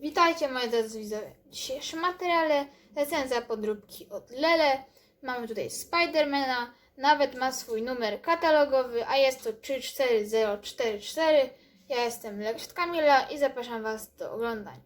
Witajcie moi drodzy widzowie. W dzisiejszym materiale recenzja podróbki od Lele. Mamy tutaj Spidermana, nawet ma swój numer katalogowy, a jest to 34044. Ja jestem Leksiot Kamila i zapraszam Was do oglądania.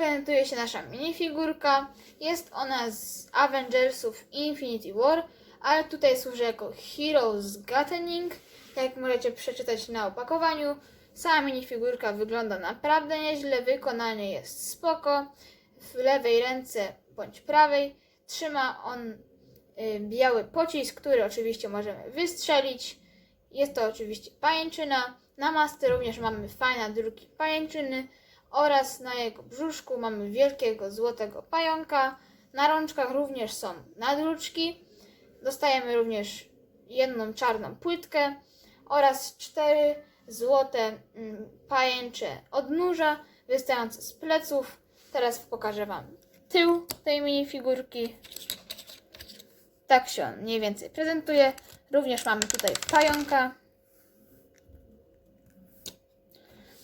Prezentuje się nasza minifigurka. Jest ona z Avengersów Infinity War, ale tutaj służy jako Heroes Gatling. Jak możecie przeczytać na opakowaniu, sama minifigurka wygląda naprawdę nieźle, wykonanie jest spoko. W lewej ręce bądź prawej trzyma on y, biały pocisk, który oczywiście możemy wystrzelić. Jest to oczywiście pajęczyna. Na masce również mamy fajne druki pajęczyny oraz na jego brzuszku mamy wielkiego złotego pająka. Na rączkach również są nadruczki. Dostajemy również jedną czarną płytkę oraz cztery złote mm, pajęcze odnóża wystające z pleców. Teraz pokażę Wam tył tej minifigurki. Tak się on mniej więcej prezentuje. Również mamy tutaj pająka.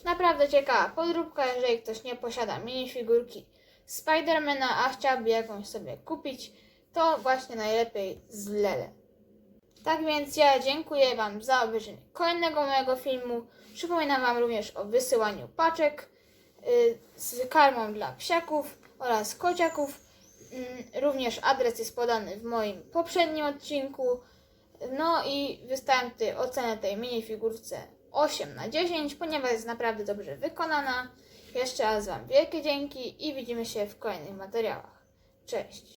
Naprawdę ciekawa podróbka, jeżeli ktoś nie posiada minifigurki Spidermana, a chciałby jakąś sobie kupić, to właśnie najlepiej z Lele. Tak więc ja dziękuję Wam za obejrzenie kolejnego mojego filmu. Przypominam Wam również o wysyłaniu paczek y, z karmą dla psiaków oraz kociaków. Mm, Również adres jest podany w moim poprzednim odcinku. No i wystawiam tutaj ocenę tej minifigurce 8 na 10, ponieważ jest naprawdę dobrze wykonana. Jeszcze raz Wam wielkie dzięki i widzimy się w kolejnych materiałach. Cześć!